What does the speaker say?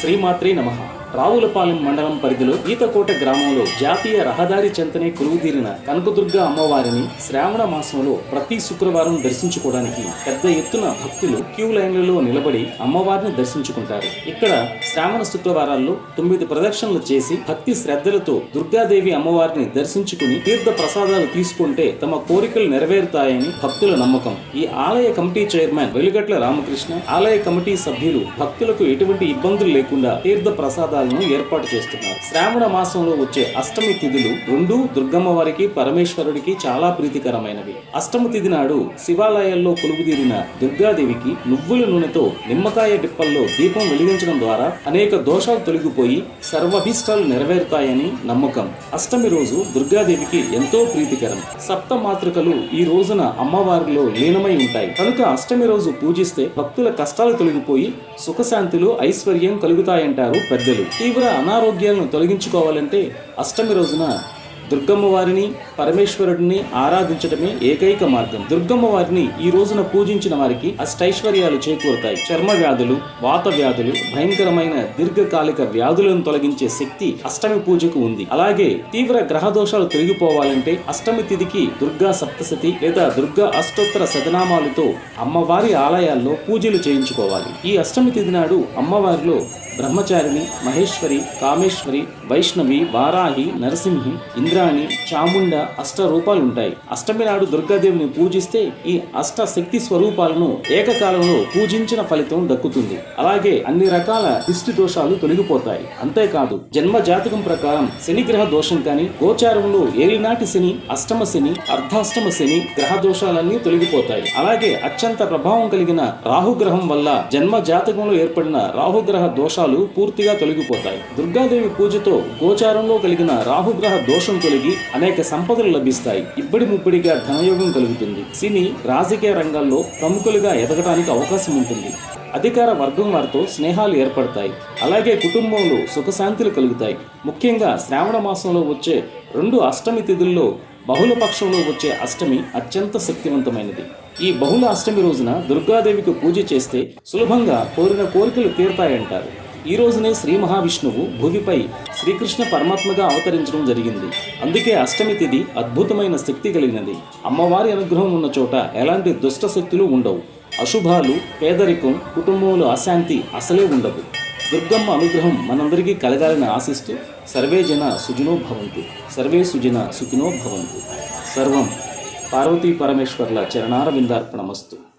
శ్రీమాత్రి నమ. రావులపాలెం మండలం పరిధిలో ఈతకోట గ్రామంలో జాతీయ రహదారి చెంతనే కొలువుదీరిన కనకదుర్గ అమ్మవారిని శ్రావణ మాసంలో ప్రతి శుక్రవారం దర్శించుకోవడానికి పెద్ద ఎత్తున భక్తులు క్యూ లైన్లలో నిలబడి అమ్మవారిని దర్శించుకుంటారు. ఇక్కడ శ్రావణ శుక్రవారాల్లో తొమ్మిది ప్రదక్షిణలు చేసి భక్తి శ్రద్ధలతో దుర్గాదేవి అమ్మవారిని దర్శించుకుని తీర్థ ప్రసాదాలు తీసుకుంటే తమ కోరికలు నెరవేరుతాయని భక్తుల నమ్మకం. ఈ ఆలయ కమిటీ చైర్మన్ వెలుగట్ల రామకృష్ణ ఆలయ కమిటీ సభ్యులు భక్తులకు ఎటువంటి ఇబ్బందులు లేకుండా తీర్థ ప్రసాదాలను ఏర్పాటు చేస్తున్నారు. శ్రావణ మాసంలో వచ్చే అష్టమి తిథులు రెండు దుర్గమ్మ వారికి పరమేశ్వరుడికి చాలా ప్రీతికరమైనవి. అష్టమి తిథి నాడు శివాలయాల్లో కొలువుదీరిన దుర్గాదేవికి నువ్వుల నూనెతో నిమ్మకాయ డిప్పల్లో దీపం వెలిగించడం ద్వారా అనేక దోషాలు తొలగిపోయి సర్వభీష్టాలు నెరవేరుతాయని నమ్మకం. అష్టమి రోజు దుర్గాదేవికి ఎంతో ప్రీతికరం. సప్త మాతృకలు ఈ రోజున అమ్మవారిలో లీనమై ఉంటాయి. కనుక అష్టమి రోజు పూజిస్తే భక్తుల కష్టాలు తొలగిపోయి సుఖశాంతులు ఐశ్వర్యం కలుగుతాయంటారు పెద్దలు. తీవ్ర అనారోగ్యాలను తొలగించుకోవాలంటే అష్టమి రోజున దుర్గమ్మ వారిని పరమేశ్వరుడిని ఆరాధించడమే ఏకైక మార్గం. దుర్గమ్మ వారిని ఈ రోజున పూజించిన వారికి అష్టైశ్వర్యాలు చేకూరుతాయి. చర్మ వ్యాధులు వాత వ్యాధులు భయంకరమైన దీర్ఘకాలిక వ్యాధులను తొలగించే శక్తి అష్టమి పూజకు ఉంది. అలాగే తీవ్ర గ్రహ దోషాలు తొలగిపోవాలంటే అష్టమి తిథికి దుర్గా సప్తశతి లేదా దుర్గా అష్టోత్తర శతనామాలతో అమ్మవారి ఆలయాల్లో పూజలు చేయించుకోవాలి. ఈ అష్టమి తిథి నాడు అమ్మవారిలో బ్రహ్మచారిణి మహేశ్వరి కామేశ్వరి వైష్ణవి వారాహి నరసింహి ఇంద్రాణి చాముండ అష్ట రూపాలు ఉంటాయి అష్టమి నాడు దుర్గాదేవిని పూజిస్తే ఈ అష్ట శక్తి స్వరూపాలను ఏకకాలంలో పూజించిన ఫలితం దక్కుతుంది. అలాగే అన్ని రకాల దిష్టి దోషాలు తొలగిపోతాయి. అంతేకాదు జన్మ జాతకం ప్రకారం శని గ్రహ దోషం కానీ గోచారంలో ఏలినాటి శని అష్టమ శని అర్ధాష్టమ శని గ్రహ దోషాలన్నీ తొలగిపోతాయి. అలాగే అత్యంత ప్రభావం కలిగిన రాహుగ్రహం వల్ల జన్మ జాతకంలో ఏర్పడిన రాహుగ్రహ దోషాలు పూర్తిగా తొలగిపోతాయి. దుర్గాదేవి పూజతో గోచారంలో కలిగిన రాహుగ్రహ దోషం తొలగి అనేక సంపదలు లభిస్తాయి. ఇబ్బడి ముబ్బడిగా ధనయోగం కలుగుతుంది. సినీ రాజకీయ రంగాల్లో ప్రముఖులుగా ఎదగడానికి అవకాశం ఉంటుంది. అధికార వర్గం వారితో స్నేహాలు ఏర్పడతాయి. అలాగే కుటుంబంలో సుఖశాంతులు కలుగుతాయి. ముఖ్యంగా శ్రావణ మాసంలో వచ్చే రెండు అష్టమి తిథుల్లో బహుళ పక్షంలో వచ్చే అష్టమి అత్యంత శక్తివంతమైనది. ఈ బహుళ అష్టమి రోజున దుర్గాదేవికి పూజ చేస్తే సులభంగా కోరిన కోరికలు తీరుతాయంటారు. ఈ రోజునే శ్రీ మహావిష్ణువు భూమిపై శ్రీకృష్ణ పరమాత్మగా అవతరించడం జరిగింది. అందుకే అష్టమి తిథి అద్భుతమైన శక్తి కలిగినది. అమ్మవారి అనుగ్రహం ఉన్న చోట ఎలాంటి దుష్ట శక్తులు ఉండవు. అశుభాలు పేదరికం కుటుంబంలో అశాంతి అసలే ఉండవు. దుర్గమ్మ అనుగ్రహం మనందరికీ కలగాలని ఆశిస్తూ సర్వే జన సుజనో భవంతు. సర్వే సుజన సుఖినో భవంతు. సర్వం పార్వతీ పరమేశ్వర్ల చరణార విందార్పణమస్తు